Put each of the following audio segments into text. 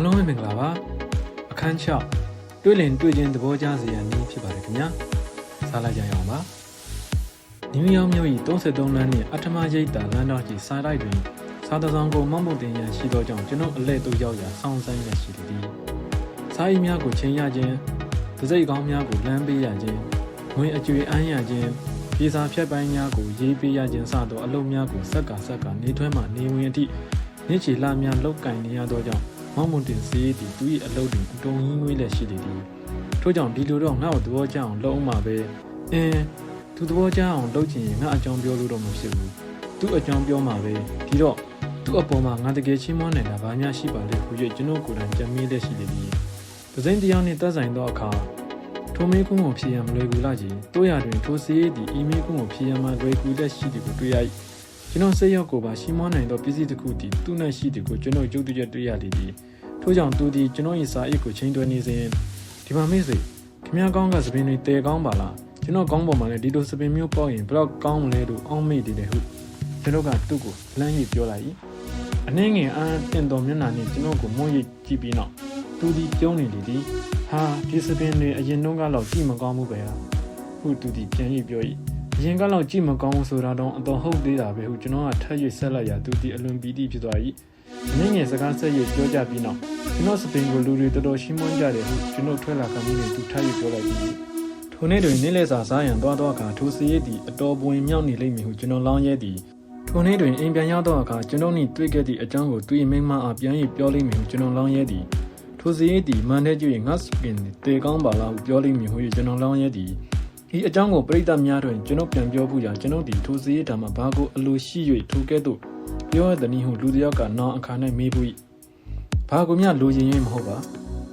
အားလုံးပဲမင်္ဂလာပါအခန်း6တွေ့လင်တွေ့ချင်းသဘောကျစေရန်နည်းဖြစ်ပါတယ်ခင်ဗျာစားလိုက်ကြရအောင်ပါနယူးယောက်မြို့၏33လမ်းနှင့်အထမရိပ်သာလမ်းတော်ကြီးစားလိုက်တွင်စားသောဆောင်ကိုမောက်မုတ်တင်ရန်ရှိသောကြောင့်ကျွန်ုပ်အလဲသို့ရောက်ရာဆောင်းဆိုင်ရရှိသည်စားအိမ်များကိုချိန်ရခြင်းဒစိတ်ကောင်းများကိုလမ်းပေးရခြင်းငွေအကျွေအမ်းရခြင်းပြေစာဖြတ်ပိုင်းများကိုရေးပေးရခြင်းစသောအလုပ်များကိုစက်ကစက်ကနေထွဲမှနေဝင်အထိနေ့ချီလာများလောက်ကင်နေရသောကြောင့် မောင်မွန်တင်စေးသည်သူ၏အလုပ်တွင်အတုံရင်းငွေးလက်ရှိသည်ထို့ကြောင့်ဒီလိုတော့ငါ့ကိုသဘောကျအောင်လုပ်အောင်ပါပဲအင်းသူသဘောကျအောင်လုပ်ချင်ရင်ငါအကြောင်းပြောလို့တော့မဖြစ်ဘူးသူအကြောင်းပြောမှာပဲဒီတော့သူ့အပေါ်မှာငါတကယ်ချင်းမွန်းနေတာဘာများရှိပါလဲခု၍ကျွန်တော်ကိုယ်တိုင်ကြံမေးလက်ရှိသည်ဒဇင်းတရားနှင့်သက်ဆိုင်သောအခါထိုမေးခွန်းကိုဖြေရန်မလွယ်ကူလာကြီးတို့ရတွင်ထိုစေးသည်အီမေးခွန်းကိုဖြေရန်မလွယ်ကူလက်ရှိသည်ကိုတွေ့ရ၏ ကျွန်တော်စိတ်ရောက်ကိုပါရှင်းမနိုင်သောပစ္စည်းတစ်ခုတည်းသူ့၌ရှိသည်ကိုကျွန်တော်ကြုတ်တူချက်တွေ့ရလေသည်ထို့ကြောင့်သူသည်ကျွန်တော်၏စာအိတ်ကိုချိန်တွယ်နေစဉ်ဒီမှာမိတ်ဆွေခင်ဗျားကောင်းကစပင်တွေတဲကောင်းပါလားကျွန်တော်ကောင်းပေါ်မှာလည်းဒီလိုစပင်မျိုးပေါ့ရင်ဘယ်တော့ကောင်းမလဲလို့အောင်းမိတယ်လေဟုတ်ကျွန်တော်ကသူ့ကိုလမ်းကြီးပြောလိုက်၏အနှင်းငယ်အားတင်တော်မျက်နှာနဲ့ကျွန်တော်ကိုမွန်းရိပ်ကြည့်ပြီးနောက်သူသည်ပြုံးနေလေသည်ဟာဒီစပင်တွေအရင်တုန်းကတော့ကြည့်မကောင်းဘူးပဲဟာဟုတ်သူသည်ပြန်ရိပ်ပြော၏ အရင်ကတော့ကြည့်မကောင်းဘူးဆိုတာတော့အတော်ဟုတ်သေးတာပဲဟုကျွန်တော်ကထပ်၍ဆက်လိုက်ရာသူသည်အလွန်ပီတိဖြစ်သွား၏အနှင်းငယ်စကားဆက်၍ပြောကြပြီးနောက်ကျွန်တော်စပင်ကိုလူတွေတော်တော်ရှင်းမွန်းကြတယ်ဟုကျွန်တော်ထွက်လာခံပြီးသူထပ်၍ပြောလိုက်သည်ထိုနေ့တွင်နေ့လည်စာစားရန်သွားသောအခါထိုစရိတ်သည်အတော်ပွင့်မြောက်နေလိမ့်မည်ဟုကျွန်တော်လောင်းရဲသည်ထိုနေ့တွင်အိမ်ပြန်ရောက်သောအခါကျွန်တော်နှင့်တွေ့ခဲ့သည့်အကြောင်းကိုသူ၏မိန်းမအားပြန်၍ပြောလိမ့်မည်ဟုကျွန်တော်လောင်းရဲသည်ထိုစရိတ်သည်မန်တဲ့ကျွေငါစပင်တေကောင်းပါလားဟုပြောလိမ့်မည်ဟုကျွန်တော်လောင်းရဲသည် ဤအကြောင်းကိုပရိသတ်များတွင်ကျွန်တော်ပြန်ပြောဖို့ရာကျွန်တော်သည်ထိုစရိတ်ဓာတ်မှာဘာကိုအလိုရှိ၍ထိုကဲ့သို့ပြောရသည်နည်းဟုလူတစ်ယောက်ကနောင်အခါ၌မေးဘူး၏ဘာကိုမျှလိုချင်ရင်မဟုတ်ပါ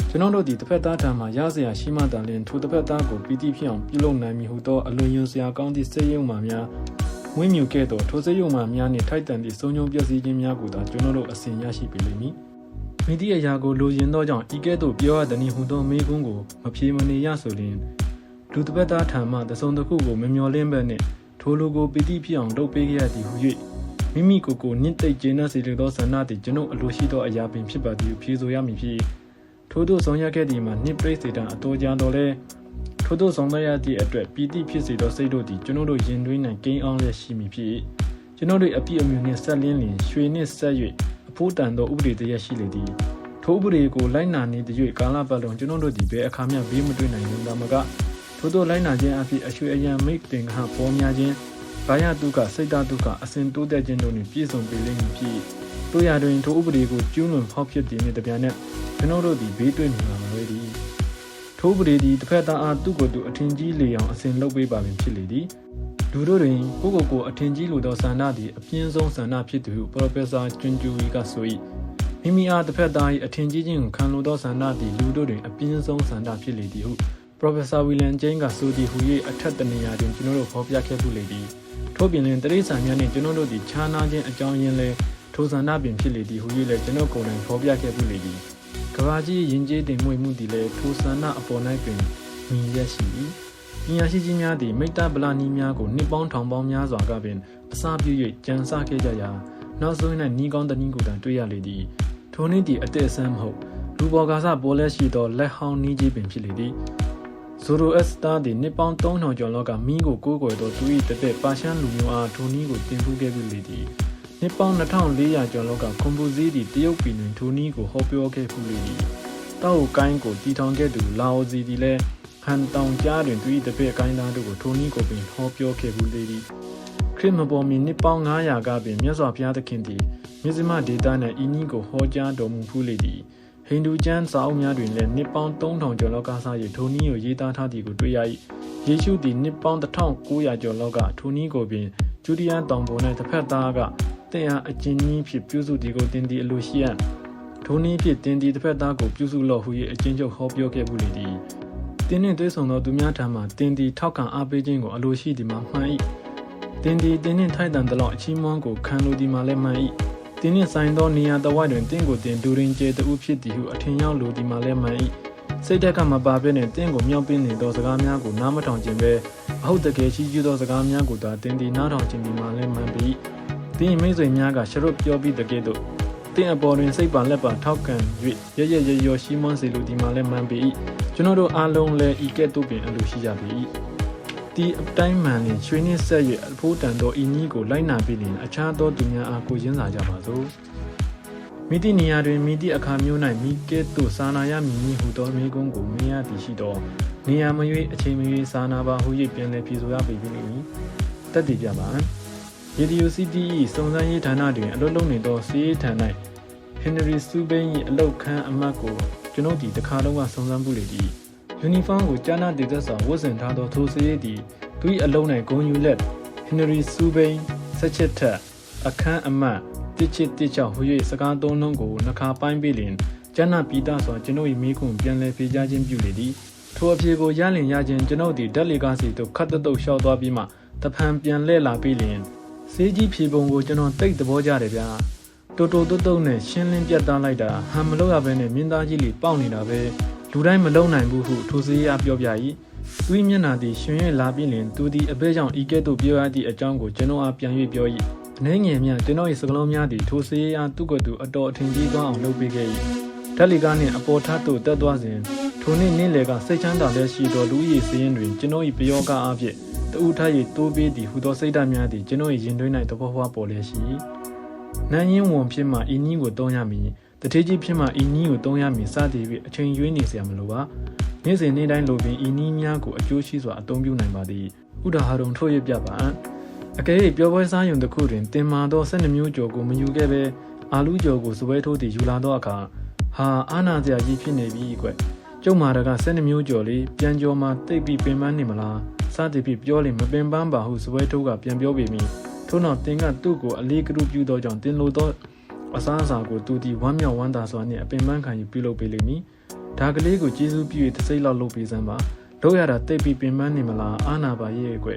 ကျွန်တော်တို့ဒီတစ်ဖက်သားထံမှရစရာရှိမှတန်လျင်ထိုတစ်ဖက်သားကိုပီတိဖြစ်အောင်ပြုလုပ်နိုင်မည်ဟုသောအလွန်ယွန်စရာကောင်းသည့်စိတ်ယုံမှများဝင်းမြူကဲ့သို့ထိုစိတ်ယုံမှများနှင့်ထိုက်တန်သည့်ဆုံးညုံပျက်စီးခြင်းများကိုသာကျွန်တော်တို့အစဉ်ရရှိပေလိမ့်မည်မိသည့်အရာကိုလိုချင်သောကြောင့်ဤကဲ့သို့ပြောရသည်နည်းဟုသောမေးခွန်းကိုမဖြေမနေရဆိုလျှင် လူတစ်ဖက်သားထံမှသစုံတစ်ခုကိုမမျော်လင့်ဘဲနှင့်ထိုလူကိုပီတိဖြစ်အောင်လုပ်ပေးခဲ့ရသည်ဟု၍မိမိကိုယ်ကိုနစ်သိပ်ကျေနပ်စေလိုသောဆန္ဒသည်ကျွန်ုပ်အလိုရှိသောအရာပင်ဖြစ်ပါသည်ဟုဖြေဆိုရမည်ဖြစ်ထို့သောဆောင်ရွက်ခဲ့သည်မှာနှစ်ပရိစေတံအတော်ကြာတော်လဲထို့သောဆောင်ရွက်ရသည့်အတွက်ပီတိဖြစ်စေသောစိတ်တို့သည်ကျွန်ုပ်တို့ရင်တွင်း၌ကိန်းအောင်လျက်ရှိမည်ဖြစ်ကျွန်ုပ်တို့အပြည့်အမြူနှင့်ဆက်လင်းလျင်ရွှေနှင့်ဆက်၍အဖို့တန်သောဥပဒေတရရှိလေသည်ထိုဥပဒေကိုလိုက်နာနေသည့်ကာလပတ်လုံးကျွန်ုပ်တို့သည်ဘယ်အခါမျှဘေးမတွေ့နိုင်ဘူးဒါမက ထို့သောလိုက်နာခြင်းအဖြစ်အရွှေအယံမိတ်တင်ကဟပေါ်များခြင်းဘာယတုကစိတ်တတုကအစဉ်တိုးတက်ခြင်းတို့နှင့်ပြည့်စုံပေလိမ့်မည်ဖြစ်တို့ရတွင်ထိုဥပဒေကိုကျူးလွန်ဖောက်ဖျက်တည်နှင့်တပြားနက်ကျွန်တော်တို့သည်ဘေးတွေ့နေမှာမလွယ်သည်ထိုဥပဒေသည်တစ်ဖက်သားအားသူ့ကိုယ်သူအထင်ကြီးလေအောင်အစဉ်လုပ်ပေးပါပင်ဖြစ်လေသည်လူတို့တွင်ကိုကိုကိုအထင်ကြီးလိုသောဆန္ဒသည်အပြင်းဆုံးဆန္ဒဖြစ်သူဟုပရိုဖက်ဆာကျွန်းကျူဝီကဆို၏မိမိအားတစ်ဖက်သား၏အထင်ကြီးခြင်းကိုခံလိုသောဆန္ဒသည်လူတို့တွင်အပြင်းဆုံးဆန္ဒဖြစ်လေသည်ဟု Professor William James ကဆိုသည်ဟူ၍အထက်တနေရာတွင်ကျွန်တော်တို့ဖော်ပြခဲ့မှုလေသည်ထို့ပြင်လင်တရိษံများနှင့်ကျွန်တော်တို့သည်ခြားနာခြင်းအကြောင်းရင်းလဲထိုဆန္ဒပင်ဖြစ်လေသည်ဟူ၍လည်းကျွန်တော်ကိုယ်တိုင်ဖော်ပြခဲ့မှုလေသည်ကဘာကြီးယဉ်ကျေးတင်မွေမှုသည်လည်းထိုဆန္ဒအပေါ်၌ပင်မြင်ရရှိ၏ပညာရှိကြီးများသည်မိတ္တဗလာနီးများကိုနှစ်ပေါင်းထောင်ပေါင်းများစွာကပင်အစာပြု၍ကြံစခဲ့ကြရာနောက်ဆုံး၌နီးကောင်းတနည်းကိုတိုင်တွေ့ရလေသည်ထိုနည်းသည်အသက်အဆန်းမဟုတ်လူပေါ်ကားစပေါ်လက်ရှိသောလက်ဟောင်းနီးကြီးပင်ဖြစ်လေသည် ဇိုရိုအက်စတာသည်နှစ်ပေါင်း3000ကျော်လောက်ကမီးကိုကိုးကွယ်သောသူ၏တသက်ပါရှန်လူမျိုးအားထိုနည်းကိုတင်ဖူးခဲ့ပြီလေသည်နှစ်ပေါင်း2400ကျော်လောက်ကကွန်ပူဇီသည်တရုတ်ပြည်တွင်ထိုနည်းကိုဟောပြောခဲ့ဖူးလေသည်တောက်ကိုင်းကိုတီထောင်ခဲ့သူလာအိုစီသည်လည်းဟန်တောင်ကြားတွင်သူ၏တပည့်ကိုင်းသားတို့ကိုထိုနည်းကိုပင်ဟောပြောခဲ့ဖူးလေသည်ခရစ်မပေါ်မီနှစ်ပေါင်း900ကပင်မြတ်စွာဘုရားသခင်သည်မြစ်စမဒေတာနှင့်ဤနည်းကိုဟောကြားတော်မူဖူးလေသည် ဟိန္ဒူကျမ်းစာအုပ်များတွင်လည်းနှစ်ပေါင်း3000ကျော်လောက်ကစား၍ထိုနည်းကိုရေးသားထားသည်ကိုတွေ့ရ၏ယေရှုသည်နှစ်ပေါင်း1900ကျော်လောက်ကထိုနည်းကိုပင်ဂျူဒီယန်တောင်ပေါ်၌တစ်ဖက်သားကတင်အားအကျဉ်းကြီးဖြစ်ပြုစုသည်ကိုတင်သည်အလိုရှိရန်ထိုနည်းဖြင့်တင်သည်တစ်ဖက်သားကိုပြုစုလော့ဟု၍အကျဉ်းချုပ်ဟောပြောခဲ့မှုလေသည်တင်းနှင့်သွေးဆောင်သောသူများထံမှတင်သည်ထောက်ခံအားပေးခြင်းကိုအလိုရှိသည်မှာမှန်၏တင်သည်တင်းနှင့်ထိုက်တန်သလောက်အချီးမွမ်းကိုခံလိုသည်မှာလည်းမှန်၏ တင်းနှင့်ဆိုင်သောနေရာတဝိုက်တွင်တင်းကိုတင်ဒူရင်ကျေတူဖြစ်သည်ဟုအထင်ရောက်လိုသည်မှာလည်းမှန်၏စိတ်တက်ကမပါပြတဲ့တင်းကိုမြောက်ပင်းနေသောစကားများကိုနားမထောင်ခြင်းပဲအဟုတ်တကယ်ရှိကျူးသောစကားများကိုသာတင်းသည်နားထောင်ခြင်းဒီမှာလည်းမှန်ပြီတင်းမိတ်ဆွေများကရှရုပ်ပြောပြီးတကယ်တော့တင့်အပေါ်တွင်စိတ်ပါလက်ပါထောက်ခံ၍ရရရရရှိမွန်းစေလိုဒီမှာလည်းမှန်ပေ၏ကျွန်တော်တို့အားလုံးလည်းဤကဲ့သို့ပင်အလိုရှိကြပေ၏ ဒီအတိုင်းမှန်လင်ရွှေနှင်းဆက်၍အဖို့တန်သောဤနည်းကိုလိုက်နာပြီးလင်အခြားသောသူများအားကိုရင်းစားကြပါစို့မိတိနေရာတွင်မိတိအခါမျိုး၌မိကဲ့သို့စာနာရမည်မည်ဟုသောမိကုန်းကိုမင်းရသည်ရှိသောနေရာမရွေးအချိန်မရွေးစာနာပါဟု၍ပြန်လည်ပြည်ဆိုရပေပြီလိမ့်မည်တက်တည်ပြပါရေဒီယိုစီတီ၏စုံစမ်းရေးဌာနတွင်အလုပ်လုပ်နေသောစီးရေးဌာန၌ Henry Subin ၏အလုတ်ခန်းအမတ်ကိုကျွန်ုပ်ဒီတစ်ခါလုံးကစုံစမ်းမှုလေသည် ယူနီဖောင်းကိုကြားနာတည်သက်စွာဝတ်ဆင်ထားသောထိုစီးရေးသည်သူ၏အလုံး၌ဂုံယူလက် Henry Subin ဆက်ချစ်ထက်အခန်းအမတ်တစ်ချစ်တစ်ချောက်ဟူ၍စကားသုံးလုံးကိုနှခါပိုင်းပြီးလင်ကျန်းနာပီတာစွာကျွန်ုပ်၏မိခွန်းပြန်လည်ဖြေကြားခြင်းပြုလေသည်ထိုအဖြေကိုရလင်ရခြင်းကျွန်ုပ်သည်ဓာတ်လီကားစီသို့ခတ်တတုတ်လျှောက်သွားပြီးမှတဖန်ပြန်လှည့်လာပြီးလင်စေးကြီးဖြေပုံကိုကျွန်တော်တိတ်သဘောကျတယ်ဗျာတိုတိုတုတ်တုတ်နဲ့ရှင်းလင်းပြတ်သားလိုက်တာဟန်မလို့ရဘဲနဲ့မြင်းသားကြီးလီပေါက်နေတာပဲ လူတိုင်းမလုံနိုင်ဘူးဟုထိုစေးရပြောပြ၏သူ၏မျက်နှာသည်ရှင်၍လာပြီးလင်သူသည်အဘဲကြောင့်ဤကဲ့သို့ပြောရသည့်အကြောင်းကိုကျွန်တော်အားပြန်၍ပြော၏အနေငယ်များကျွန်တော်၏စကလုံးများသည်ထိုစေးရသူ့ကိုယ်သူအတော်အထင်ကြီးသွားအောင်လုပ်ပေးခဲ့၏ဓာတ်လီကားနှင့်အပေါ်ထပ်သို့တက်သွားစဉ်ထိုနေ့နေ့လယ်ကစိတ်ချမ်းသာလျက်ရှိသောလူ၏စည်ရင်တွင်ကျွန်တော်၏ပယောဂအားဖြင့်တူထား၍တိုးပေးသည်ဟူသောစိတ်ဓာတ်များသည်ကျွန်တော်၏ရင်သွင်း၌သဘောဝပေါ်လျက်ရှိ၏နန်းရင်ဝန်ဖြစ်မှဤနည်းကိုသုံးရမည် တထေးကြီးဖြစ်မှအီနီးကိုသုံးရမည်စသည်ဖြင့်အချိန်ရွေးနေစရာမလိုပါနေ့စဉ်နေ့တိုင်းလိုပင်အီနီးများကိုအကျိုးရှိစွာအသုံးပြုနိုင်ပါသည်ဥဒါဟရုံထုတ်ရပြပါအကယ်၍ပျော်ပွဲစားရုံတစ်ခုတွင်တင်မာသော၁၂မျိုးကျော်ကိုမယူခဲ့ဘဲအာလူးကျော်ကိုစပွဲထိုးသည့်ယူလာသောအခါဟာအာနာစရာကြီးဖြစ်နေပြီကွကျုံမာတက၁၂မျိုးကျော်လေးပြန်ကျော်မှာတိတ်ပြီးပင်ပန်းနေမလားစသည်ဖြင့်ပြောလေမပင်ပန်းပါဟုစပွဲထိုးကပြန်ပြောပေမည်ထို့နောက်တင်ကသူ့ကိုအလေးကရုပြုသောကြောင့်တင်လိုသော အစားအစာကိုသူသည်ဝမ်းမြောက်ဝမ်းသာစွာနှင့်အပင်ပန်းခံယူပြုလုပ်ပေးလိမ့်မည်ဒါကလေးကိုကျေးဇူးပြု၍တစ်စိတ်လောက်လုပ်ပေးစမ်းပါလုပ်ရတာတိတ်ပြီးပင်ပန်းနေမလားအာနာပါရဲ့ကွ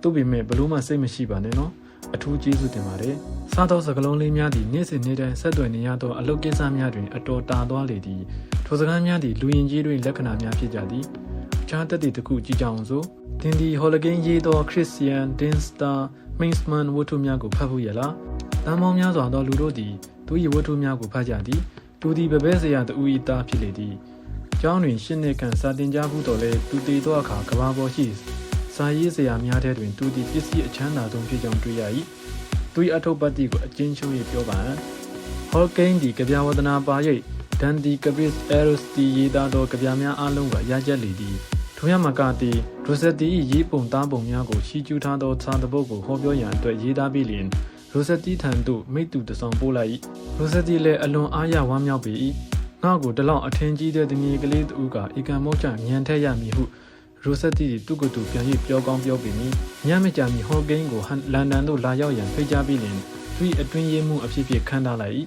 သူ့ပေမဲ့ဘလို့မှစိတ်မရှိပါနဲ့နော်အထူးကျေးဇူးတင်ပါတယ်။စားသောစကလုံးလေးများသည်နေ့စဉ်နေ့တိုင်းဆက်သွယ်နေရသောအလုပ်ကိစ္စများတွင်အတော်တာသွားလေသည်။ထိုစကားများသည်လူရင်ကြီးတွင်လက္ခဏာများဖြစ်ကြသည်။အခြားတက်သည့်တစ်ခုကြည့်ကြအောင်စို့။တင်ဒီဟော်လဂိန်းရေးသောခရစ်စတီယန်ဒင်စတာမိန်စမန်ဝတ္ထုများကိုဖတ်ဖို့ရလား။ တန်ပေါင်းများစွာသောလူတို့သည်သူ၏ဝတ္ထုများကိုဖတ်ကြသည်။သူသည်ပပဲစရာတူ၏သားဖြစ်လေသည်။ကျောင်းတွင်ရှင်းနေကန်စာတင်ကြားမှုတော်လဲသူတည်သောအခါကဘာပေါ်ရှိစာရေးစရာများတဲ့တွင်သူသည်ပစ္စည်းအချမ်းသာဆုံးဖြစ်ကြောင်းတွေ့ရ၏သူ၏အထုပ်ပတ်တိကိုအချင်းချင်းပြောပါဟောကိန်းဒီကြပြဝဒနာပါရိတ်ဒန်ဒီကပစ်အဲရိုစတီရေးသားသောကြပြများအလုံးကရကြလေသည်ထိုရမကတီဒရိုဆက်တီ၏ရေးပုံသားပုံများကိုရှီကျူးထားသောစာတပုတ်ကိုဟောပြောရန်အတွက်ရေးသားပြီးလျင် ရိုဆက်တီထံသို့မိတူတဆောင်ပို့လိုက်၏ရိုဆက်တီလည်းအလွန်အားရဝမ်းမြောက်ပေ၏ငါ့ကိုတလောက်အထင်ကြီးတဲ့တငယ်ကလေးတူကဧကမောချညံထက်ရမည်ဟုရိုဆက်တီသူ့ကိုယ်သူပြန်၍ပြောကောင်းပြောပေမည်ညမကြမီဟော့ကိန်းကိုလန်ဒန်သို့လာရောက်ရန်ဖိတ်ကြားပြီးလင်သူ၏အတွင်းရေးမှုအဖြစ်ဖြစ်ခန့်ထားလိုက်၏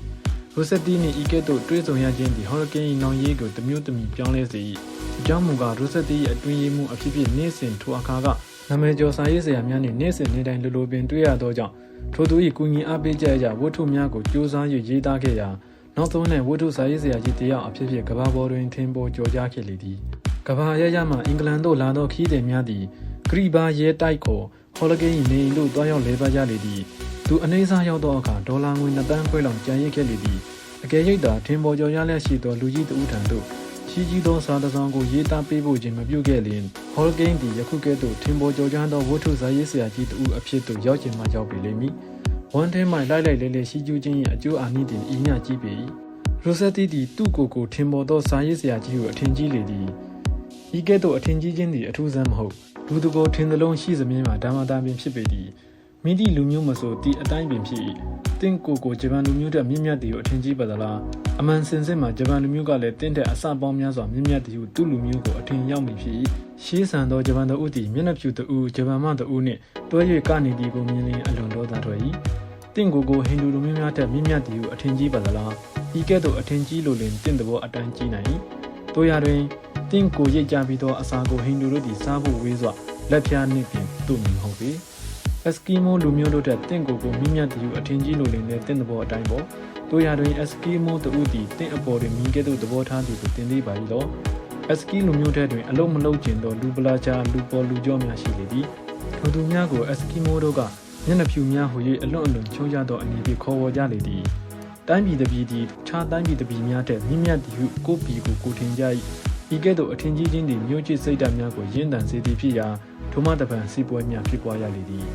ရိုဆက်တီနှင့်ဤကဲ့သို့တွဲဆုံရခြင်းသည်ဟော့ကိန်း၏နောင်ရေးကိုတမျိုးတမီပြောင်းလဲစေ၏အကြောင်းမူကားရိုဆက်တီ၏အတွင်းရေးမှုအဖြစ်ဖြစ်နေ့စဉ်ထိုအခါက နာမည်ကျော်စာရေးဆရာများနှင့်နေ့စဉ်နေ့တိုင်းလိုလိုပင်တွေ့ရသောကြောင့်ထိုသူ၏ကုညီအားပေးကြရဝတ္ထုများကိုစ조사၍ရေးသားခဲ့ရာနောက်ဆုံး၌ဝတ္ထုစာရေးဆရာကြီးတယောက်အဖြစ်ဖြစ်ကဘာပေါ်တွင်ထင်ပေါ်ကျော်ကြားခဲ့လေသည်ကဘာရရမှအင်္ဂလန်သို့လာသောခီးသည်များသည်ဂရီဘာရဲတိုက်ခေါ်ဟော်လဂိန်းနေအိမ်သို့တွားရောက်လဲပတ်ကြလေသည်သူအနေစားရောက်သောအခါဒေါ်လာငွေ2တန်းခွဲလောက်ကျန်ရစ်ခဲ့လေသည်အကယ်၍သာထင်ပေါ်ကျော်ရလျက်ရှိသောလူကြီးတဦးထံသို့ ရှိကြီးသောစာတစောင်ကိုရေးသားပေးဖို့ခြင်းမပြုခဲ့လျင်ဟော်လဂိန်းသည်ယခုကဲ့သို့ထင်ပေါ်ကျော်ကြားသောဝတ္ထုစာရေးဆရာကြီးတဦးအဖြစ်သို့ရောက်ခြင်းမှရောက်ပေလိမ့်မည်ဝမ်ထဲမှလိုက်လိုက်လဲလဲရှိကျူးခြင်း၏အကျိုးအာနိသင်ဤညကြီးပေ၏ရိုဆက်တီသည်သူ့ကိုယ်ကိုထင်ပေါ်သောစာရေးဆရာကြီးကိုအထင်ကြီးလေသည်ဤကဲ့သို့အထင်ကြီးခြင်းသည်အထူးဆန်းမဟုတ်လူတကိုထင်သလုံးရှိစမြင်မှာဓမ္မတာပင်ဖြစ်ပေသည် မိသည့်လူမျိုးမဆိုတီအတိုင်းပင်ဖြစ်၏တင့်ကိုကိုဂျပန်လူမျိုးတဲ့မြင့်မြတ်သည်ကိုအထင်ကြီးပါသလားအမှန်စင်စစ်မှာဂျပန်လူမျိုးကလည်းတင့်တဲ့အစပေါင်းများစွာမြင့်မြတ်သည်ဟုသူ့လူမျိုးကိုအထင်ရောက်မိဖြစ်၏ရှေးဆန်သောဂျပန်တို့သည်မျက်နှာဖြူတူဂျပန်မတူနှင့်တွဲ၍ကနေသည်ကိုမြင်လင်အလွန်ဒေါသထွက်၏တင့်ကိုကိုဟိန္ဒူလူမျိုးများထက်မြင့်မြတ်သည်ဟုအထင်ကြီးပါသလားဤကဲ့သို့အထင်ကြီးလိုလင်တင့်သဘောအတန်းကြီးနိုင်၏တို့ရတွင်တင့်ကိုရိတ်ကြပြီးသောအစာကိုဟိန္ဒူတို့သည်စားဖို့ဝေးစွာလက်ဖြားနှင့်ပင်သူ့မြင်ဟုတ်ပေ အက်စကီမိုလူမျိုးတို့ထက်တင့်ကိုကိုမြင့်မြတ်သူအထင်ကြီးလိုလင်တဲ့တင့်သဘောအတိုင်းပေါ့တို့ရတွင်အက်စကီမိုတူသည်တင့်အပေါ်တွင်မြင်ကဲ့သို့သဘောထားသူကိုတင်သေးပါ၏တော့အက်စကီလူမျိုးတဲ့တွင်အလုံးမလုံးကျင်သောလူပလာချာလူပေါ်လူကြောများရှိလေသည်ထိုသူများကိုအက်စကီမိုတို့ကမျက်နှာဖြူများဟူ၍အလွန်အလွန်ချုံးကြသောအနေဖြင့်ခေါ်ဝေါ်ကြလေသည်တိုင်းပြည်တစ်ပြည်သည်ခြားတိုင်းပြည်တစ်ပြည်များထက်မြင့်မြတ်သည်ဟုကိုယ်ပြည်ကိုကိုထင်ကြ၏ဤကဲ့သို့အထင်ကြီးခြင်းသည်မြို့ချစ်စိတ်ဓာတ်များကိုရင့်တန်စေသည်ဖြစ်ရာ ထိုမှတပံစီပွဲများဖြစ်ပွားရလေသည်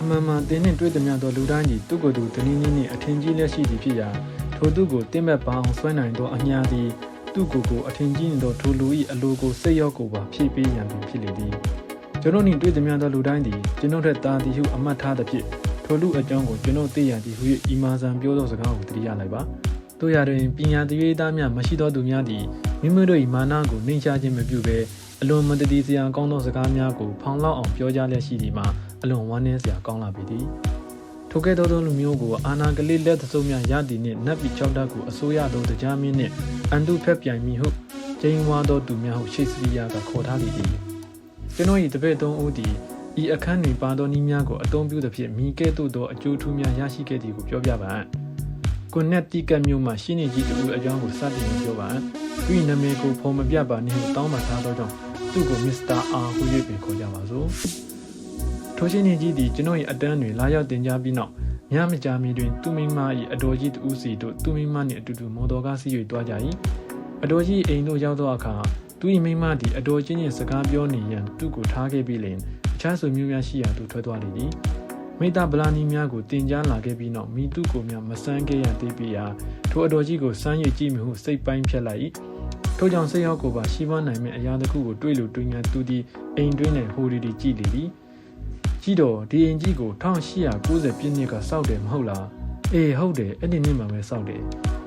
အမှန်မှန်တင်းနှင့်တွေ့သည်များသောလူတိုင်းသည်သူ့ကိုယ်သူတနည်းနည်းနှင့်အထင်ကြီးလျက်ရှိသည်ဖြစ်ရာထိုသူကိုတင့်မဲ့ပါအောင်ဆွဲနိုင်သောအညာသည်သူ့ကိုယ်ကိုအထင်ကြီးနေသောထိုလူ၏အလိုကိုစိတ်ရောက်ကိုပါဖြည့်ပေးရန်ပင်ဖြစ်လေသည်ကျွန်တော်နှင့်တွေ့သည်များသောလူတိုင်းသည်ကျွန်တော်ထက်တာသည်ဟုအမှတ်ထားသဖြင့်ထိုလူအကြောင်းကိုကျွန်တော်သိရသည်ဟု၏ဤမာဆန်ပြောသောစကားကိုတတိယလိုက်ပါတို့ရတွင်ပညာတရေသားများမရှိသောသူများသည်မိမိတို့၏မာနကိုနှိမ်ချခြင်းမပြုဘဲ အလွန်မတတိစရာကောင်းသောစကားများကိုဖောင်လောက်အောင်ပြောကြားလျက်ရှိသည်မှာအလွန်ဝမ်းနည်းစရာကောင်းလာပေသည်ထိုကဲ့သို့သောလူမျိုးကိုအာနာကလေးလက်သစုံများရသည်နှင့်နတ်ပြည်၆ဓာတ်ကိုအစိုးရသောတရားမင်းနှင့်အန်တုဖက်ပြိုင်မိဟုကျင်းဝါသောသူများဟုရှိစရိယာကခေါ်ထားသည်သည်ကျွန်တော်၏တပည့်သုံးဦးသည်ဤအခန်းတွင်ပါသောနည်းများကိုအသုံးပြုသဖြင့်မိကဲ့သို့သောအကျိုးထူးများရရှိခဲ့သည်ကိုပြောပြပါကွန်နက်တီကတ်မျိုးမှရှင်းနေကြီးတူအကြောင်းကိုစတင်ပြောပါသူ၏နာမည်ကိုဖော်မပြပါနှင့်ဟုတောင်းပန်ထားသောကြောင့် သူ့ကိုမစ္စတာအာဟု၍ပင်ခေါ်ကြပါစို့ထိုရှင်းနေကြီးသည်ကျွန်တော်၏အတန်းတွင်လာရောက်တင် जा ပြီးနောက်ညမကြာမီတွင်သူမိမ၏အတော်ကြီးတူစီတို့သူမိမနှင့်အတူတူမော်တော်ကားစီး၍တွားကြ၏အတော်ကြီးအိမ်သို့ရောက်သောအခါသူ၏မိမသည်အတော်ချင်းချင်းစကားပြောနေရန်သူ့ကိုထားခဲ့ပြီးလျှင်အခြားဆွေမျိုးများရှိရာသို့ထွက်သွားလေသည်မိတ္တဗလာနီများကိုတင် जा လာခဲ့ပြီးနောက်မိတုကိုများမဆန်းခဲ့ရသေးပေရာထိုအတော်ကြီးကိုစမ်းရည်ကြည့်မိဟုစိတ်ပိုင်းဖြတ်လိုက်၏ ထိုကြောင့်စိတ်ရောက်ကိုပါရှိမနိုင်မဲ့အရာတစ်ခုကိုတွေးလို့တွေးငါသူသည်အိမ်တွင်းနဲ့ဟိုဒီဒီကြည့်လေသည်ကြည့်တော့ဒီအိမ်ကြီးကို1890ပြည့်နှစ်ကစောက်တယ်မဟုတ်လားအေးဟုတ်တယ်အဲ့ဒီနှစ်မှာပဲစောက်တယ်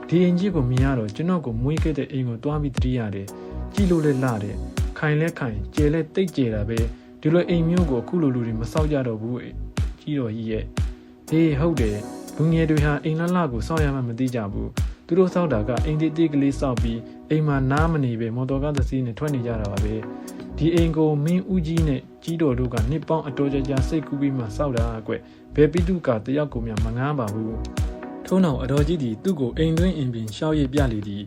ဒီအိမ်ကြီးကိုမြင်ရတော့ကျွန်တော်ကိုမွေးခဲ့တဲ့အိမ်ကိုတွားပြီးတတိရတယ်ကြည့်လို့လည်းလာတယ်ခိုင်လဲခိုင်ကျဲလဲတိတ်ကျဲတာပဲဒီလိုအိမ်မျိုးကိုအခုလိုလူတွေမစောက်ကြတော့ဘူးကြီးတော်ကြီးရဲ့ဟေးဟုတ်တယ်လူငယ်တွေဟာအိမ်လလကိုစောက်ရမှမသိကြဘူး သူတို့စောက်တာကအိမ်တိတိကလေးစောက်ပြီးအိမ်မှာနားမနေပဲမော်တော်ကားတစ်စီးနဲ့ထွက်နေကြတာပါပဲဒီအိမ်ကိုမင်းဦးကြီးနဲ့ကြီးတော်တို့ကနှစ်ပေါင်းအတော်ကြာကြာစိတ်ကူးပြီးမှစောက်တာအကွဘယ်ပိတုကတယောက်ကိုမှမငားပါဘူးထုံးတော်အတော်ကြီးသည်သူ့ကိုအိမ်တွင်းအိမ်ပြင်ရှောက်ရည်ပြလေသည်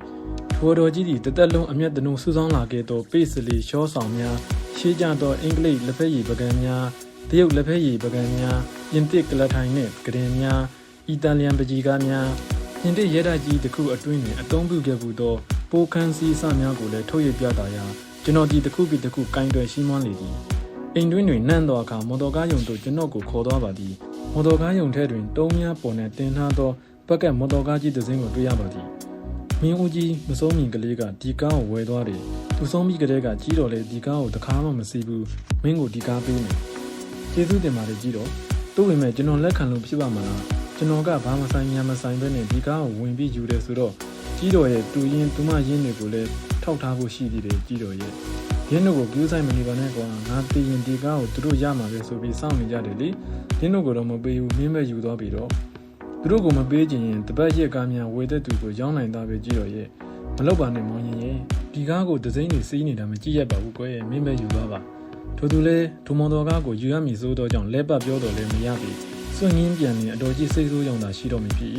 ထိုတော်ကြီးသည်တသက်လုံးအမျက်တနုံစူးစောင်းလာခဲ့သောပိစလီရှောဆောင်များရှေးကြသောအင်္ဂလိပ်လက်ဖက်ရည်ပကံများတရုတ်လက်ဖက်ရည်ပကံများပြင်သစ်ကလထိုင်နှင့်ကရင်များအီတလီယန်ပကြီးကားများ ပြင်သစ်ရဲတပ်ကြီးတစ်ခုအတွင်းတွင်အသုံးပြုခဲ့မှုသောပိုခန်းစီးစများကိုလည်းထုတ်ရပြတာရာကျွန်တော်ဒီတစ်ခုပြီးတစ်ခုကင်တွယ်ရှိမွန်းလေသည်အိမ်တွင်းတွင်နှံ့သောအခါမော်တော်ကားယုံတို့ကျွန်တော်ကိုခေါ်သွားပါသည်မော်တော်ကားယုံထဲတွင်တုံးများပေါ်နှင့်တင်ထားသောဘက်ကမော်တော်ကားကြီးတစ်စင်းကိုတွေ့ရပါသည်မင်းဦးကြီးမစိုးမြင်ကလေးကဒီကားကိုဝယ်သွားတယ်သူဆုံးပြီးကတည်းကကြီးတော်လေဒီကားကိုတခါမှမစီးဘူးမင်းကိုဒီကားပေးမယ်ကျေးဇူးတင်ပါတယ်ကြီးတော်တို့ဝင်မဲ့ကျွန်တော်လက်ခံလို့ဖြစ်ပါမလား ကျွန်တော်ကဘာမဆိုင်ညာမဆိုင်ပဲနဲ့ဒီကားကိုဝင်ပြီးယူတယ်ဆိုတော့ကြီးတော်ရဲ့တူရင်တူမရင်းတွေကိုလည်းထောက်ထားဖို့ရှိသေးတယ်ကြီးတော်ရဲ့ရင်းတို့ကိုကူးဆိုင်မနေပါနဲ့ကွာငါတည်ရင်ဒီကားကိုသူတို့ရမှာပဲဆိုပြီးစောင့်နေကြတယ်လေရင်းတို့ကတော့မပေးဘူးမင်းပဲယူသွားပြီတော့သူတို့ကိုမပေးချင်ရင်တပတ်ရက်ကားများဝေတဲ့သူကိုရောင်းနိုင်တာပဲကြီးတော်ရဲ့မလောက်ပါနဲ့မောင်ရင်ရဲ့ဒီကားကိုဒဇိန်းတွေစီးနေတာမကြည့်ရပါဘူးကွယ်မင်းပဲယူသွားပါထို့သူလည်းဒုံမော်တော်ကားကိုယူရမည်ဆိုတော့ကြောင့်လက်ပတ်ပြောတော်လည်းမရပြီ စွန့်ရင်းပြန်နေအတော်ကြီးစိတ်ဆိုးရောင်သာရှိတော်မူဖြစ်၏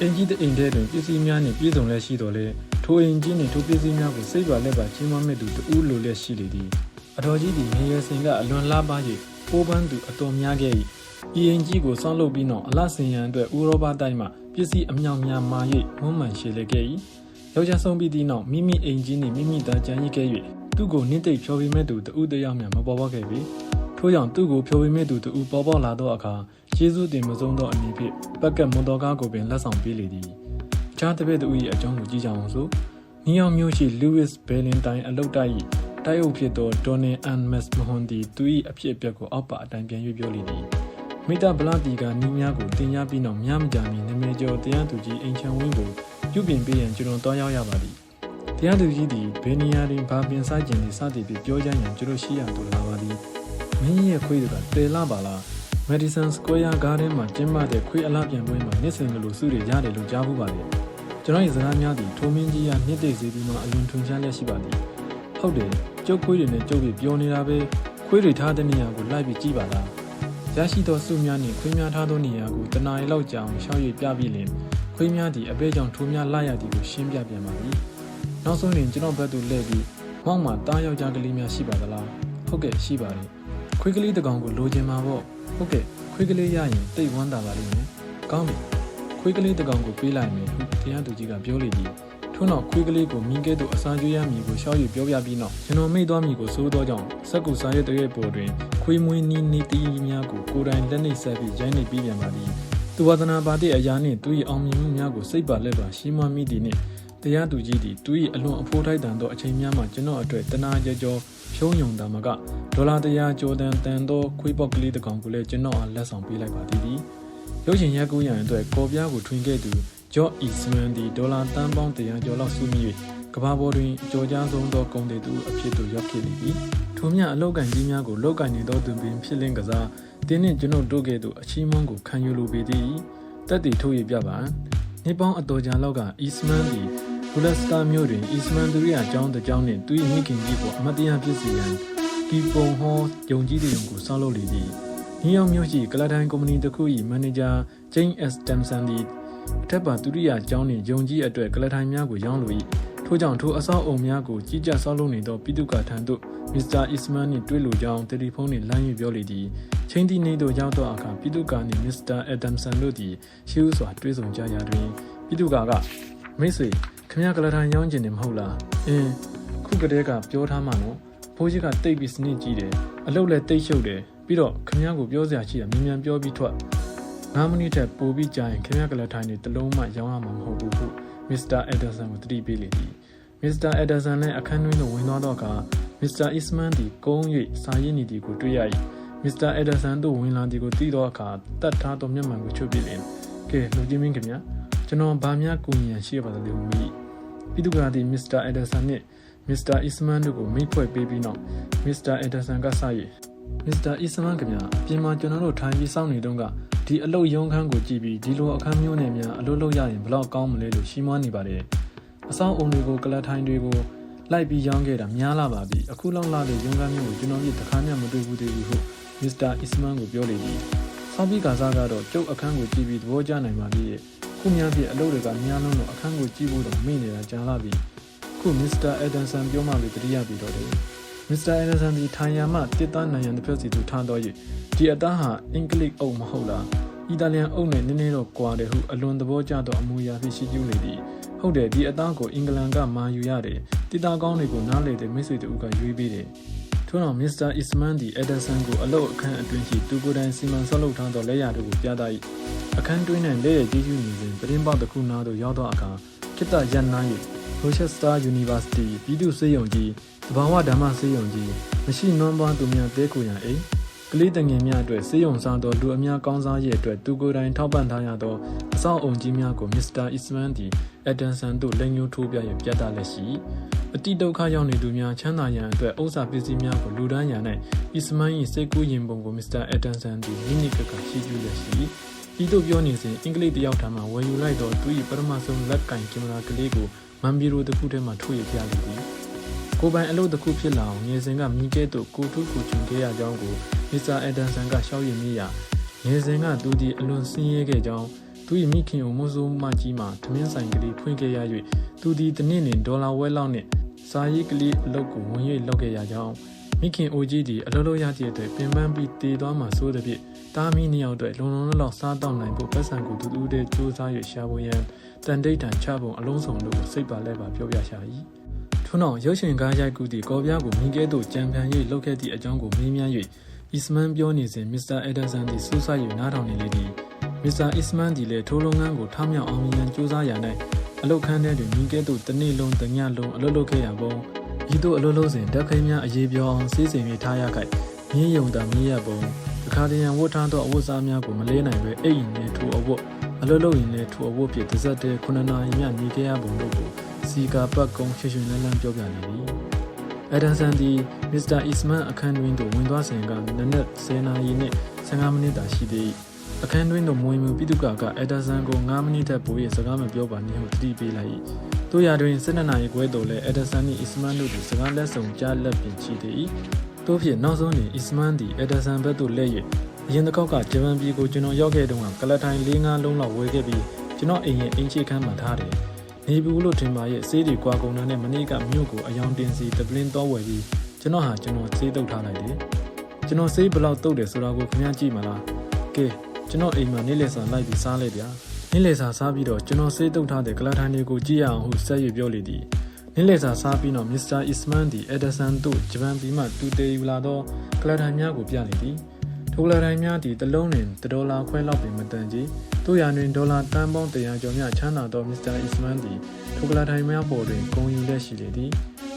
အင်ကြီးတဲ့အိမ်ထဲတွင်ပစ္စည်းများနှင့်ပြည့်စုံလက်ရှိတော်လဲထိုအိမ်ကြီးနှင့်ထိုပစ္စည်းများကိုစိတ်ပါလက်ပါချင်းမမဲ့သူတူလိုလက်ရှိလေသည်အတော်ကြီးသည်ငရေစင်ကအလွန်လားပါ၍ပိုးပန်းသူအတော်များခဲ့၏ဤအိမ်ကြီးကိုစောင့်လုပ်ပြီးနောက်အလဆင်ရန်အတွက်ဥရောပတိုင်းမှပစ္စည်းအမြောက်များမာ၍မွမ်းမံရှည်လေခဲ့၏ယောက်ျားဆုံးပြီးသည့်နောက်မိမိအိမ်ကြီးနှင့်မိမိသားကြံရည်ခဲ့၍သူ့ကိုနှိမ့်သိပ်ဖြော်ပြီးမဲ့သူတူတယောက်များမပေါ်ပေါက်ခဲ့ပြီ ထို့ကြောင့်သူ့ကိုဖြိုပြီးမဲ့သူတူပေါ်ပေါက်လာသောအခါယေရှုတင်မဆုံးသောအနေဖြင့်ပက်ကတ်မွန်တော်ကားကိုပင်လက်ဆောင်ပေးလေသည်အခြားတစ်ပည့်သူ၏အကြောင်းကိုကြည့်ကြအောင်စို့နီယောင်မြို့ရှိ Lewis Valentine အလုတ်တိုက်၏တိုက်အုပ်ဖြစ်သော Donald and Max Mahon သည်သူ၏အဖြစ်အပျက်ကိုအောက်ပါအတိုင်းပြန်၍ပြောလေသည်မိတာဗလာတီကနီးများကိုတင်ရပြီးနောက်များမကြာမီနမေကျော်တရားသူကြီးအိမ်ချန်ဝင်းကိုပြုပြင်ပေးရန်ကျွန်တော်တောင်းရောက်ရပါသည်တရားသူကြီးသည်ဘယ်နေရာတွင်ဘာပြင်ဆိုင်ခြင်းတွေစသည်ဖြင့်ပြောကြရန်ကျွန်တော်ရှိရသို့လာပါသည် မင်းရဲ့ခွေးကတေလာပါလား Madison Square Garden မှာကျင်းပတဲ့ခွေးအလားပြန်ပွဲမှာနှစ်စဉ်လိုစုတွေရတယ်လို့ကြားဖို့ပါလေကျွန်တော်ရဲ့စကားများသည်ထိုမင်းကြီးကနှစ်သိမ့်စေပြီးမှအလွန်ထွန်ရှားလျက်ရှိပါသည်ဟုတ်တယ်ကျုပ်ခွေးတွေနဲ့ကျုပ်ပြီးပြောနေတာပဲခွေးတွေထားတဲ့နေရာကိုလိုက်ပြီးကြည့်ပါလားရရှိသောစုများနှင့်ခွေးများထားသောနေရာကိုတနားရီလောက်ကြာအောင်ရှောက်ရည်ပြပြီးလင်ခွေးများသည်အပဲကြောင့်ထိုးများလာရသည်ကိုရှင်းပြပြန်ပါပြီနောက်ဆုံးတွင်ကျွန်တော်ဘက်သို့လှည့်ပြီးမောက်မှာတားယောက်ျားကလေးများရှိပါသလားဟုတ်ကဲ့ရှိပါတယ် ခွေးကလေးတစ်ကောင်ကိုလိုချင်မှာပေါ့ဟုတ်ကဲ့ခွေးကလေးရရင်တိတ်ဝမ်းသာပါလိမ့်မယ်ကောင်းပြီခွေးကလေးတစ်ကောင်ကိုပေးလိုက်မယ်ဟုတရားသူကြီးကပြောလေသည်ထို့နောက်ခွေးကလေးကိုမိကဲ့သို့အစာကျွေးရမည်ကိုရှောက်၍ပြောပြပြီးနောက်ကျွန်တော်မိသွားမည်ကိုစိုးသောကြောင့်စက်ကူစာရွက်တရက်ပေါ်တွင်ခွေးမွေးနီးနီးတီးများကိုကိုယ်တိုင်လက်နှိပ်ဆက်ပြီးရိုင်းနှိပ်ပြီးပြန်ပါသည်သူဝဒနာပါတဲ့အရာနှင့်သူ၏အောင်မြင်မှုများကိုစိတ်ပါလက်ပါရှင်းမမိသည်နှင့်တရားသူကြီးသည်သူ၏အလွန်အဖိုးထိုက်တန်သောအချိန်များမှကျွန်တော်အတွက်တနာကြကြော ဖြုံးယုံတာမကဒေါ်လာ100ကျော်တန်တန်သောခွေးပေါက်ကလေးတစ်ကောင်ကိုလည်းကျွန်တော်အားလက်ဆောင်ပေးလိုက်ပါသည်သည်ရုပ်ရှင်ရက်ကူးရန်အတွက်ကော်ပြားကိုထွင်ခဲ့သူဂျော့အီစမန်သည်ဒေါ်လာတန်ပေါင်း100ကျော်လောက်စုမိ၍ကမ္ဘာပေါ်တွင်အကျော်ကြားဆုံးသောကုန်သည်သူအဖြစ်သို့ရောက်ခဲ့သည်ထို့မြအလောက်ကန်ကြီးများကိုလောက်ကင်နေသောသူပင်ဖြစ်လင်းကစားတင်းနှင့်ကျွန်ုပ်တို့ကဲ့သို့အချီးမွမ်းကိုခံယူလိုပေသည်တက်တည်ထုတ်ရပြပါနေပေါင်းအတော်ကြာလောက်ကအီစမန်သည် ဘူလက်စတာမြို့တွင်အီစမန်သူရိယာကျောင်းတစ်ကျောင်းနှင့်သူ၏မိခင်ကြီးကိုအမတ်တရားပြည့်စုံရန်ကီပုံဟောယုံကြည်တဲ့ယုံကိုဆောက်လုပ်လေသည်နယူးယောက်မြို့ရှိကလထိုင်ကုမ္ပဏီတစ်ခု၏မန်နေဂျာဂျိန်း S. Stamson သည်အထက်ပါသူရိယာကျောင်းနှင့်ယုံကြည်အတွက်ကလထိုင်များကိုရောင်းလို၏ထို့ကြောင့်ထိုအဆောက်အုံများကိုကြီးကြပ်ဆောက်လုပ်နေသောပြည်သူ့ကာထံသို့မစ္စတာအစ်မန်နှင့်တွေ့လိုကြောင်းတယ်လီဖုန်းနှင့်လိုင်း၍ပြောလေသည်ချင်းတီနေသို့ရောက်သောအခါပြည်သူ့ကာနှင့်မစ္စတာအက်ဒမ်ဆန်တို့သည်ရှိဦးစွာတွေ့ဆုံကြရာတွင်ပြည်သူ့ကာကမိတ်ဆွေ ခမရကလထိုင်ရောင်းကျင်တယ်မဟုတ်လားအင်းခုကတည်းကပြောထားမှနော်ဘိုးကြီးကတိတ်ပြီးစနစ်ကြီးတယ်အလုပ်လည်းတိတ်ရှုပ်တယ်ပြီးတော့ခမရကိုပြောစရာရှိတာမြန်မြန်ပြောပြီးထွက်9မိနစ်ထက်ပိုပြီးကြာရင်ခမရကလထိုင်နေတလုံးမှရောင်းရမှာမဟုတ်ဘူးဟုမစ္စတာအက်ဒမ်ဆန်ကိုတတိပေးလေသည်မစ္စတာအက်ဒမ်ဆန်လည်းအခန်းတွင်းသို့ဝင်သွားတော့အခါမစ္စတာအစ်မန်သည်ကုန်း၍စာရေးနေသည်ကိုတွေ့ရ၏မစ္စတာအက်ဒမ်ဆန်တို့ဝင်လာသည်ကိုသိသောအခါတတ်ထားသောမျက်မှန်ကိုချုပ်ပြလင်ကဲလူကြီးမင်းခင်ဗျာကျွန်တော်ဗာများကူညီရန်ရှိရပါသလဲဟုမိ ပြည်သူကသည်မစ္စတာအက်ဒမ်ဆန်နှင့်မစ္စတာအစ်မန်တို့ကိုမိတ်ဖွဲ့ပေးပြီးနောက်မစ္စတာအက်ဒမ်ဆန်ကစ၍မစ္စတာအစ်မန်ခင်ဗျာအပြင်မှာကျွန်တော်တို့ထိုင်ပြီးစောင့်နေတုန်းကဒီအလုတ်ရုံးခန်းကိုကြည့်ပြီးဒီလိုအခန်းမျိုးနဲ့များအလုတ်လုပ်ရရင်ဘလောက်ကောင်းမလဲလို့ရှင်းမနေပါတယ်အဆောင်အုံတွေကိုကလတ်ထိုင်းတွေကိုလိုက်ပြီးရောင်းခဲ့တာများလာပါပြီအခုလောက်လာတဲ့ရုံးခန်းမျိုးကိုကျွန်တော်ပြတခါမှမတွေ့ဘူးသေးဘူးဟုမစ္စတာအစ်မန်ကိုပြောလေသည်ဆောင်းပြီးကစားကတော့ကျုပ်အခန်းကိုကြည့်ပြီးသဘောကျနိုင်ပါပြီ ခုများပြအလုပ်တွေကများလုံးတော့အခန်းကိုကြည့်ဖို့တော့မိနေတာကြာလာပြီခုမစ္စတာအက်ဒမ်ဆန်ပြောမှပဲတတိယပြီးတော့တယ်မစ္စတာအက်ဒမ်ဆန်ဒီထိုင်ယာမှတစ်သားနိုင်ရန်တစ်ဖက်စီသူထားတော့၍ဒီအသားဟာအင်္ဂလိပ်အုပ်မဟုတ်လားအီတာလျန်အုပ်နဲ့နည်းနည်းတော့ကွာတယ်ဟုအလွန်သဘောကျသောအမူအရာဖြစ်ရှိကျူးလေသည်ဟုတ်တယ်ဒီအသားကိုအင်္ဂလန်ကမာယူရတယ်တီတာကောင်းတွေကိုနားလေတဲ့မိတ်ဆွေတို့ကရွေးပေးတယ်ထို့နောက်မစ္စတာအစ်မန်ဒီအက်ဒဆန်ကိုအလုတ်အခန်းအတွင်းရှိသူကိုယ်တိုင်စီမံဆောက်လုပ်ထားသောလက်ရာတို့ကိုပြသ၏ အခန်းတွင်း၌လက်ရကြီးကျူးနေစဉ်ပရင်းပေါတစ်ခုနားသို့ရောက်သောအခါခိတ္တရန်နာ၍ Rochester University ပြည်သူ့စေယုံကြီးသဘာဝဓမ္မစေယုံကြီးမရှိနွမ်းပွားသူများတဲကိုရန်အိမ်ကလေးတငယ်များအတွက်စေယုံစားသောလူအများကောင်းစားရဲ့အတွက်သူကိုယ်တိုင်ထောက်ပံ့ထားရသောအဆောက်အုံကြီးများကိုမစ္စတာအစ်မန်ဒီအက်ဒန်ဆန်တို့လက်ညှိုးထိုးပြရပြသလက်ရှိအတိဒုက္ခရောက်နေသူများချမ်းသာရန်အတွက်ဥစ္စာပစ္စည်းများကိုလူဒန်းရန်၌အစ်မန်၏စိတ်ကူးရင်ပုံကိုမစ္စတာအက်ဒန်ဆန်သည်မိနစ်ကကရှိကျူးလက်ရှိ ဤသို့ပြောနေစဉ်အင်္ဂလိပ်တယောက်ထံမှဝယ်ယူလိုက်သောသူ၏ပထမဆုံးလက်ကင်ကင်မရာကလေးကိုမန်ဘီရိုတစ်ခုထဲမှထုတ်ရပြလိုသည်ကိုပိုင်အလုပ်တစ်ခုဖြစ်လာအောင်ငယ်စဉ်ကမိကဲ့သို့ကိုထုကိုချွန်ခဲ့ရကြောင်းကိုမစ္စတာအက်ဒန်ဆန်ကရှောက်ရည်မိရာငယ်စဉ်ကသူဒီအလွန်ဆင်းရဲခဲ့ကြောင်းသူ၏မိခင်ကိုမိုးစိုးမကြီးမှသမင်းဆိုင်ကလေးဖွင့်ခဲ့ရ၍သူဒီတနည်းနှင်ဒေါ်လာဝဲလောက်နှင့်စာရေးကလေးအလုပ်ကိုဝင်၍လုပ်ခဲ့ရကြောင်းမိခင်အိုကြီးသည်အလုပ်လုပ်ရသည့်အတွက်ပင်ပန်းပြီးတည်သွားမှဆိုသည်ဖြင့် တားမီနှစ်ယောက်အတွက်လုံလုံလောက်လောက်စားတောက်နိုင်ဖို့ပတ်စံကိုတူတူတည်းစူးစမ်း၍ရှာဖွေရန်တန်တိတ်တန်ချပုံအလုံးစုံတို့ကိုစိတ်ပါလဲပါပြောပြရှာ၏ထို့နောက်ရုပ်ရှင်ကားရိုက်ကူသည့်ကော်ပြားကိုမိကဲသို့ကြံဖန်၍လှုပ်ခဲ့သည့်အကြောင်းကိုမေးမြန်း၍အစ်မန်ပြောနေစဉ်မစ္စတာအက်ဒါဆန်သည်စူးစိုက်၍နားထောင်နေလေသည်မစ္စတာအစ်မန်သည်လည်းထိုးလုပ်ငန်းကိုထမြောက်အောင်မြင်ကြိုးစားရ၌အလုတ်ခန်းထဲတွင်မိကဲသို့တစ်နေ့လုံးတစ်ညလုံးအလုပ်လုပ်ခဲ့ရပုံဤသို့အလုပ်လုပ်စဉ်တက်ခိမ်းများအေးပြောအောင်စီးစိမ်၍ထားရခိုက်မြင်းယုံတာမြည်ရပုံတ ခါတရံဝတ်ထားသောအဝတ်စားများကိုမလေးနိုင်ပဲအိမ်နှင့်ထိုအဝတ်အလုပ်လုပ်ရင်လည်းထိုအဝတ်ဖြင့်တစ်စက်တည်းခုနှစ်နာရီမြနေခဲ့ရပုံတို့ကိုစီကာပတ်ကုံရွှေရွှေလန်းလန်းပြောပြနေသည်အဒန်ဆန်သည်မစ္စတာအစ်မန်အခန်းတွင်သို့ဝင်သွားစဉ်ကနနက်10နာရီနှင့်15မိနစ်သာရှိသေး၏အခန်းတွင်သို့မဝင်မူပိတုကကအဒန်ဆန်ကို9မိနစ်ထက်ပို၍စကားမပြောပါနှင့်ဟုတတိပေးလိုက်၏တို့ရာတွင်12နာရီခွဲသို့လည်းအဒန်ဆန်နှင့်အစ်မန်တို့သည်စကားလက်ဆောင်ကြားလက်ပင်ရှိသေး၏ တို့ဖြင့်နောက်ဆုံးတွင်အစ်မန်သည်အဒန်ဆန်ဘက်သို့လှည့်၍အရင်တစ်ခေါက်ကဂျပန်ပြည်ကိုကျွန်တော်ရောက်ခဲ့တုန်းကကလထိုင်၄၅လုံးလောက်ဝယ်ခဲ့ပြီးကျွန်တော်အိမ်ရဲ့အင်ချီခန်းမှာထားတယ်နေဘူးလို့ထင်ပါရဲ့ဆေးတွေကွာကုန်တာနဲ့မနေ့ကမြို့ကိုအယောင်တင်စီတပလင်းတော့ဝယ်ပြီးကျွန်တော်ဟာကျွန်တော်ဆေးတုပ်ထားလိုက်တယ်ကျွန်တော်ဆေးဘယ်လောက်တုပ်တယ်ဆိုတာကိုခင်ဗျားကြည့်မလားကဲကျွန်တော်အိမ်မှာနေလေဆန်လိုက်ပြီးစားလိုက်ဗျာနေ့လည်စာစားပြီးတော့ကျွန်တော်စေးတုပ်ထားတဲ့ကလထိုင်တွေကိုကြည့်ရအောင်ဟုဆက်ရွပြောလေသည် နေ့လည်စာစားပြီးတော့မစ္စတာအစ်မန်သည်အက်ဒဆန်တို့ဂျပန်ပြည်မှတူတေယူလာသောကလထိုင်များကိုပြလေသည်ထိုကလထိုင်များသည်တစ်လုံးတွင်ဒေါ်လာခွဲလောက်ပင်မတန်ကြီးတို့ရတွင်ဒေါ်လာတန်ပေါင်း100ကျော်များချမ်းသာသောမစ္စတာအစ်မန်သည်ထိုကလထိုင်များပေါ်တွင်ဂုံယူလက်ရှိလေသည်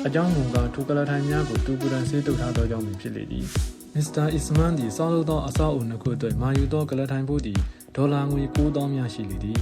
အကြောင်းမူကားထိုကလထိုင်များကိုတူပူရန်စေးတုပ်ထားသောကြောင့်ပင်ဖြစ်လေသည်မစ္စတာအစ်မန်သည်စောလို့သောအဆောက်အဦနှစ်ခုအတွက်မာယူသောကလထိုင်ဖို့သည်ဒေါ်လာငွေ9000များရှိလေသည်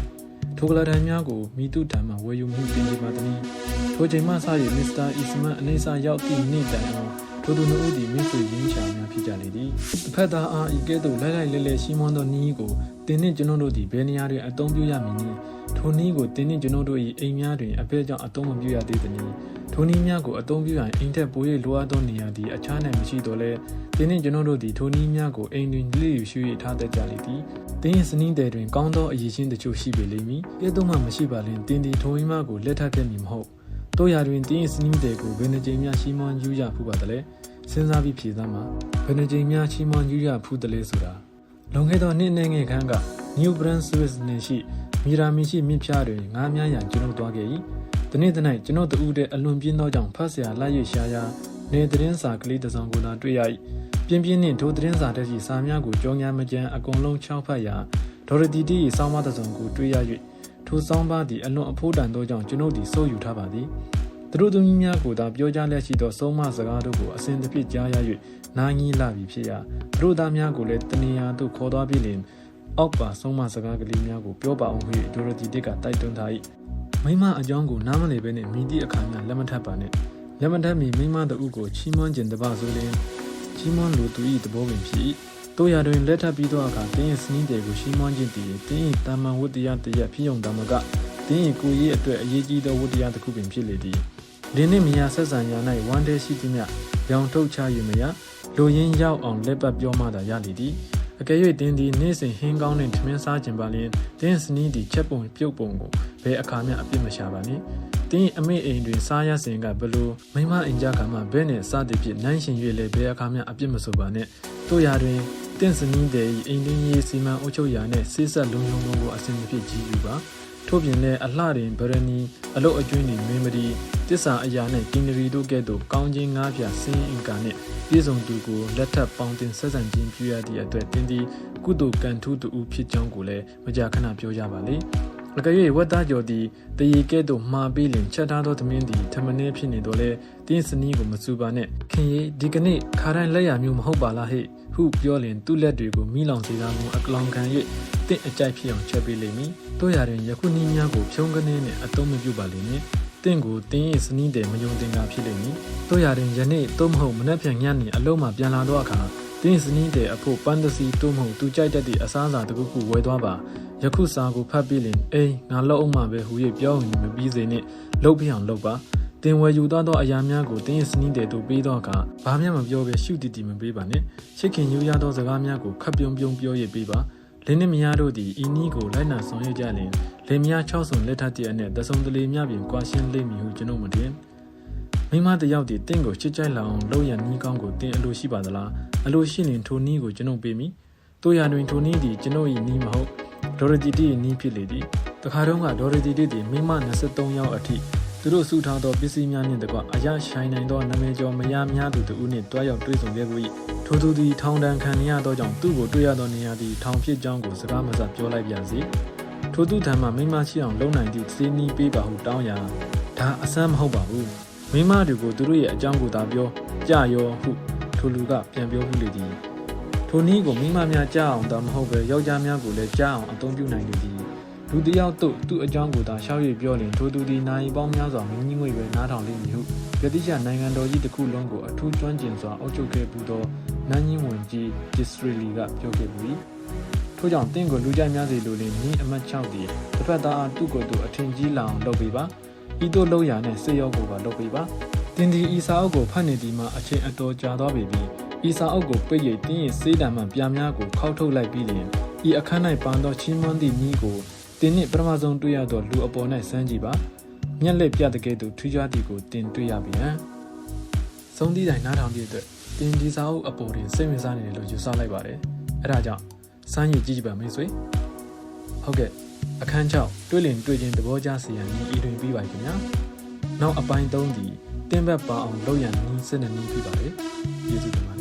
ထိုကလထိုင်များကိုမိတုထံမှဝယ်ယူမှုတင်ပြပါသည် ထိုချိန်မှစ၍မစ္စတာအစ်မန်အနေစာရောက်သည့်နေ့တိုင်အောင်ထိုသူတို့သည်မိတ်ဆွေရင်းချာများဖြစ်ကြလေသည်တစ်ဖက်သားအားဤကဲ့သို့လိုက်လိုက်လဲလဲရှီမွန်သောနီးကိုတင်းနှင့်ကျွန်ုပ်တို့သည်ဘယ်နေရာတွင်အသုံးပြုရမည်နည်းထိုနီးကိုတင်းနှင့်ကျွန်ုပ်တို့၏အိမ်များတွင်အဘဲကြောင့်အသုံးမပြုရသေးသည်။ထိုနီးများကိုအသုံးပြုရန်အိမ်ထက်ပို၍လိုအပ်သောနေရာသည်အခြား၌မရှိတော့လဲတင်းနှင့်ကျွန်ုပ်တို့သည်ထိုနီးများကိုအိမ်တွင်လျှယူရှု၍ထားတတ်ကြလေသည်။တင်း၏စနည်းတဲ့တွင်ကောင်းသောအရေးချင်းတချို့ရှိပေလိမ့်မည်။ကဲ့သို့မှမရှိပါလင်တင်းသည်ထိုအိမ်မကိုလက်ထပ်ပြမည်မဟုတ်။ တို့ရာတွင်တင်း၏စနည်းတဲ့ကိုဘယ်နှကြိမ်များရှီမွန်ယူရဖူးပါသလဲ။စဉ်းစားပြီးဖြေသမ်းမှာဘယ်နှကြိမ်များရှီမွန်ယူရဖူးတယ်လဲဆိုတာလွန်ခဲ့သောနှစ်နဲ့ငယ်ခန်းက New Brand Swiss နေရှိမီရာမီရှိမြင့်ဖြားတွင်ငားများရန်ကျွန်ုပ်သွားခဲ့၏။ဒီနေ့တနေ့ကျွန်ုပ်တူတဲ့အလွန်ပြင်းသောကြောင့်ဖတ်ဆရာလိုက်ရရှာရာနေသတင်းစာကလေးတစ်စောင်ကိုသာတွေ့ရ၏။ပြင်းပြင်းနှင့်ထိုသတင်းစာတက်ရှိစာများကိုကြောင်းများမကြမ်းအကုန်လုံးချောက်ဖတ်ရာဒေါ်ရတီတီ၏စောင်းမတစ်စုံကိုတွေ့ရ၍ ထိုစောင်းပါသည်အလွန်အဖို့တန်သောကြောင့်ကျွန်ုပ်သည်စိုးယူထားပါသည်။သူတို့သမီးများကိုသာပြောကြားလက်ရှိသောဆုံးမစကားတို့ကိုအစဉ်တစ်ဖြစ်ကြားရ၍နာငီးလာပြီဖြစ်ရာသူတို့သားများကိုလည်းတနေရာသို့ခေါ်သွားပြီးလင်အောက်ပါဆုံးမစကားကလေးများကိုပြောပါအောင်ဟုဒိုရတီတစ်ကတိုက်တွန်းထား၏မိမအကြောင်းကိုနားမလည်ဘဲနဲ့မိသည့်အခါများလက်မထပ်ပါနဲ့လက်မထပ်မီမိမတအုပ်ကိုချီးမွမ်းခြင်းတပါဆိုရင်ချီးမွမ်းလိုသူ၏တဘောပင်ဖြစ်၏ တို့ရတွင်လက်ထပ်ပြီးသောအခါတင်းရဲ့စနည်းတွေကိုချီးမွမ်းခြင်းတည်တင်း၏တာမန်ဝတ္တရားတရဖြစ်ုံတမကတင်း၏ကိုရေးအတွက်အရေးကြီးသောဝတ္တရားတစ်ခုပင်ဖြစ်လေသည်လင်းနှင့်မယာဆက်ဆံရာ၌ဝမ်းတဲရှိသည်မြရောင်ထုတ်ချ၍မရလူရင်းရောက်အောင်လက်ပတ်ပြောမှသာရလေသည်အကယ်၍တင်းဒီနေ့စဉ်ဟင်းကောင်းနဲ့ထမင်းစားခြင်းပါလျင်တင်းစနီးဒီချက်ပုံပြုတ်ပုံကိုဘယ်အခါမျှအပြစ်မရှာပါနှင့်တင်းအမေအိမ်တွင်စားရစဉ်ကဘလို့မိမအိမ်ကြကမှဘဲနဲ့စသည်ဖြင့်နိုင်ရှင်၍လည်းဘယ်အခါမျှအပြစ်မဆိုပါနဲ့တို့ရာတွင် တင်းစနီးတဲ့အိမ်တင်းရေးစီမံအုပ်ချုပ်ရာနဲ့စိစက်လုံးလုံးကိုအစဉ်မဖြစ်ကြီးယူပါထို့ပြင်လည်းအလှတွင်ဗရနီအလုတ်အကျွင်းတွင်မင်းမဒီတစ္ဆာအရာနဲ့ကင်နရီတို့ကဲ့သို့ကောင်းခြင်းငါးပြဆင်းအင်ကာနှင့်ပြည်စုံသူကိုလက်ထပ်ပေါင်းတင်ဆက်ဆံခြင်းပြုရသည့်အတွက်တင်းဒီကုသိုလ်ကံထူးတူဖြစ်ကြောင်းကိုလည်းမကြာခဏပြောကြပါလေ အကယ်၍ဝတ်သားကျော်သည်တရီကဲ့သို့မှားပြီးလင်ချက်ထားသောသမင်းသည်ထမင်းဖြစ်နေတော့လေတင်းစနီးကိုမစူပါနဲ့ခင်ရီဒီကနေ့ခါတိုင်းလက်ရမျိုးမဟုတ်ပါလားဟဲ့ဟုပြောလင်သူ့လက်တွေကိုမိလောင်စေသားမှုအကလောင်ခံ၍တင့်အကြိုက်ဖြစ်အောင်ချက်ပေးလိမ့်မည်တို့ရရင်ယခုနီးများကိုဖြုံးကနေနဲ့အသုံးမပြုပါလိမ့်မည်တင့်ကိုတင်းရဲ့စနီးတယ်မယုံတင်တာဖြစ်လိမ့်မည်တို့ရရင်ယနေ့သို့မဟုတ်မနှက်ဖြန်ညနေအလုံးမှာပြန်လာတော့အခါ တင်းစနီးတယ်အဖို့ပန်းတစီတို့မဟုတ်သူကြိုက်တတ်သည့်အစားအစာတစ်ခုခုဝယ်သွားပါယခုစာကိုဖတ်ပြီးလင်အေးငါလောက်အောင်မှပဲဟူ၍ပြောရင်မပြီးစေနဲ့လှုပ်ပြအောင်လှုပ်ပါတင်ဝယ်ယူသွားသောအရာများကိုတင်းရဲ့စနည်းတဲ့သူပေးတော့အခါဘာမှမပြောဘဲရှုတီတီမပေးပါနဲ့ချစ်ခင်ယူရသောစကားများကိုခပ်ပြုံးပြုံးပြောရပေးပါလင်းနှမယားတို့သည်ဤနည်းကိုလိုက်နာဆောင်ရွက်ကြလျင်လင်မယား6ဆုံလက်ထပ်တည်းအနက်တဆုံတလေများပြင်ကွာရှင်းလိမ့်မည်ဟုကျွန်ုပ်မတင် မိမတယောက်တည်တင့်ကိုချစ်ကြိုက်လောင်လုပ်ရန်နီးကောင်းကိုတင်အလိုရှိပါသလားအလိုရှိရင်ထိုနီးကိုကျွန်ုပ်ပေးမည်တို့ရတွင်ထိုနီးသည်ကျွန်ုပ်၏နီးမဟုတ်ဒေါ်ရတီတီ၏နီးဖြစ်လေသည်တခါတုန်းကဒေါ်ရတီတီသည်မိမ23ယောက်အထိသူတို့စုထားသောပစ္စည်းများနှင့်တကွအရာရှိုင်နိုင်သောနာမည်ကျော်မယားများသူတို့နှင့်တွားရောက်တွေ့ဆုံခဲ့ပြီးထိုသူသည်ထောင်ဒဏ်ခံရသောကြောင့်သူ့ကိုတွေ့ရသောနေရာသည်ထောင်ဖြစ်ကြောင်းကိုစကားမစပြောလိုက်ပြန်စီထိုသူထံမှမိမရှိအောင်လုံနိုင်သည့်စေနီးပေးပါဟုတောင်းရာဒါအဆန်းမဟုတ်ပါဘူး မိမတွေကိုသူတို့ရဲ့အကြောင်းကိုသာပြောကြရောဟုထိုလူကပြန်ပြောဟုလေသည်ထိုနည်းကိုမိမများကြားအောင်သာမဟုတ်ပဲယောက်ျားများကိုလည်းကြားအောင်အသုံးပြုနိုင်လေသည်လူတယောက်တို့သူ့အကြောင်းကိုသာရှောက်ရပြောလင်ထိုသူဒီနိုင်ပေါင်းများစွာမင်းကြီးငွေပဲနားထောင်လိမ့်မည်ဟုယတိချနိုင်ငံတော်ကြီးတစ်ခုလုံးကိုအထူးကျွမ်းကျင်စွာအုပ်ချုပ်ခဲ့ပူသောနန်းကြီးဝန်ကြီးဂျစ်စထရီလီကပြောခဲ့ပြီးထို့ကြောင့်တင့်ကိုလူကြိုက်များစေလိုလင်ညီအမတ်6ဒီတစ်ဖက်သားအတုကိုယ်တို့အထင်ကြီးလောင်လုပ်ပေးပါ ဤတို့လောက်ရနဲ့စေရောကိုပါလုပ်ပေးပါတင်ဒီဤစာအုပ်ကိုဖတ်နေဒီမှာအချိန်အတော်ကြာသွားပြီပြီးဤစာအုပ်ကိုပိတ်ရိပ်တင်းရင်စေးတံမှပြားများကိုခောက်ထုတ်လိုက်ပြီးလျင်ဤအခန်း၌ပန်းသောချင်းမွန်းသည့်ညီကိုတင်နှင့်ပထမဆုံးတွေ့ရသောလူအပေါ်၌စမ်းကြည့်ပါမျက်လက်ပြတဲ့ကဲ့သို့ထူးခြားသည်ကိုတင်တွေ့ရပြီဟမ်ဆုံးသီးတိုင်းနားထောင်ပြည့်အတွက်တင်ဒီစာအုပ်အပေါ်တွင်စိတ်ဝင်စားနေတယ်လို့ယူဆလိုက်ပါတယ်အဲဒါကြောင့်စမ်းရည်ကြည့်ကြပါမိတ်ဆွေဟုတ်ကဲ့ အခန်း6တွေ့လင်တွေ့ချင်းသဘောကျစေရန်ဤတွင်ပြီးပါခင်ဗျာနောက်အပိုင်း3ဒီတင်းဘက်ပါအောင်လုပ်ရန်ဤစနစ်နည်းဖြစ်ပါတယ်ကျေးဇူးတင်ပါတယ်